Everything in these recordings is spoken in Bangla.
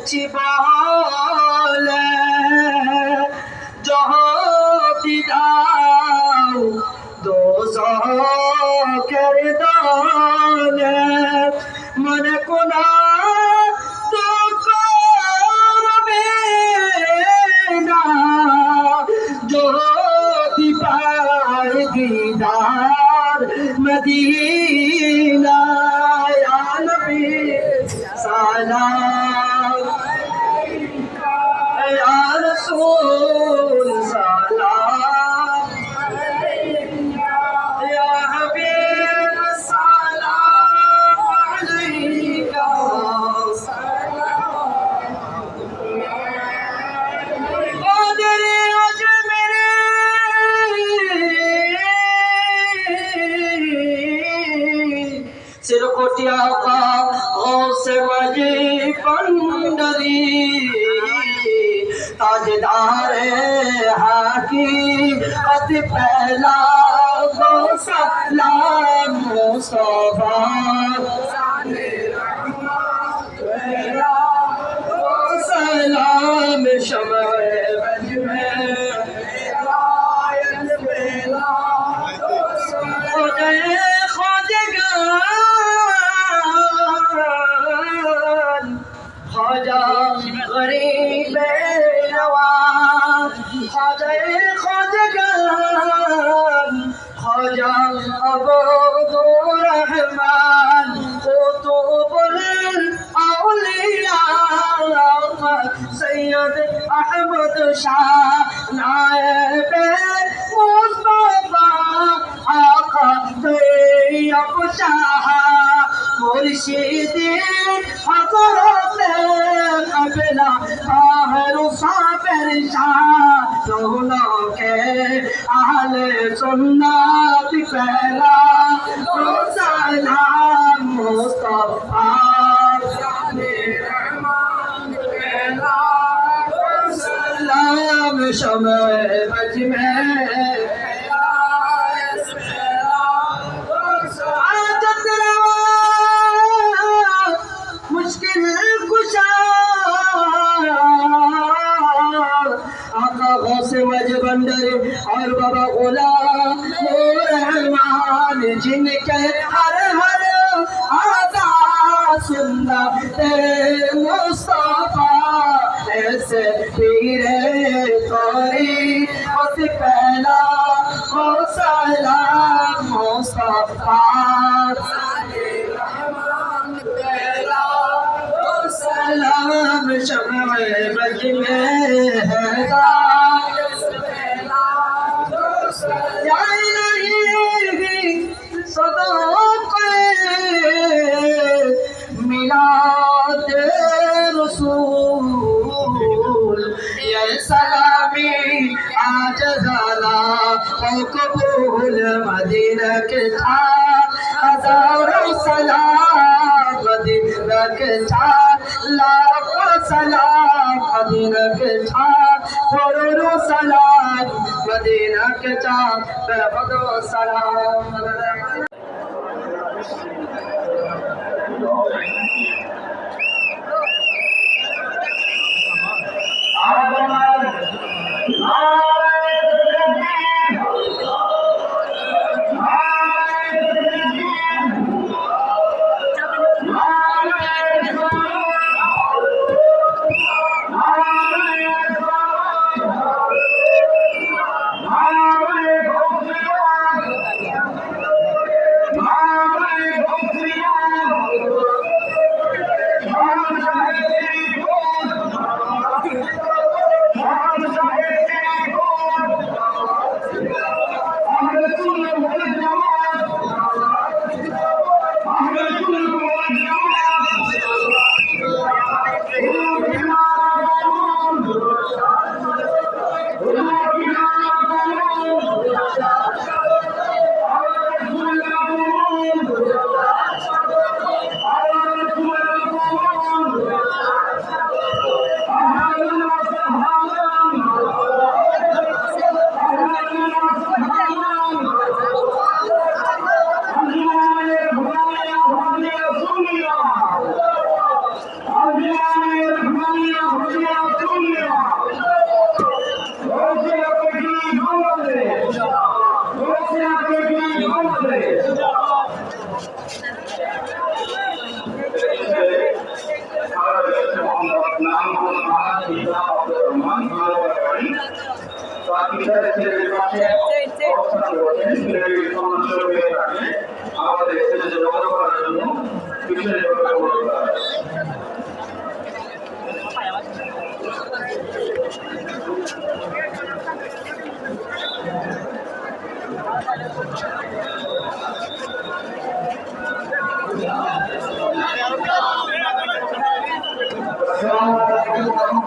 করেছি বলে যদি দাও দোজখের দলে মনে কোনা যদি পায় দিদার মদিনা সালাম। ইয়া تاجدار حقیقت پہلا گو سلام مصطفیٰ۔ سلام شمع بج শাহ নায়েবে মুস্তফা আকাদে অবশাহ মুর্শিদি হযরতে কবলা তাহর সাফের শাহ দৌলকে আহলে সুন্নাত ফেলা সালাম মুস্তফা समय बज में से पहला हो साला मुस्तफा सलाम शमे बज में है सदा ছাড় লাখো সালাম মদিনাকে ছাড় করোড়ো সালাম মদিনাকে ছাড় প্রভু সালাম। আমি যাব কথা হবে যদি কোনো হুজুরে বলেন হুজুরে হুজুরে হবে আপনাদের সবাই দোয়া করার জন্য দোয়া করবেন। হুজুর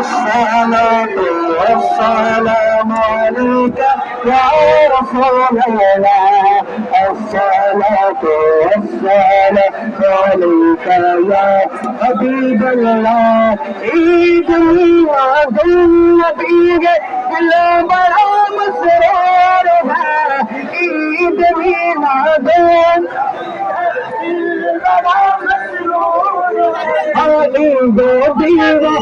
الصلاة والسلام عليك يا رسول الله الصلاة والسلام عليك يا حبيب الله عيد ميلاد النبي بلا بلا مسرورها عيد ميلاد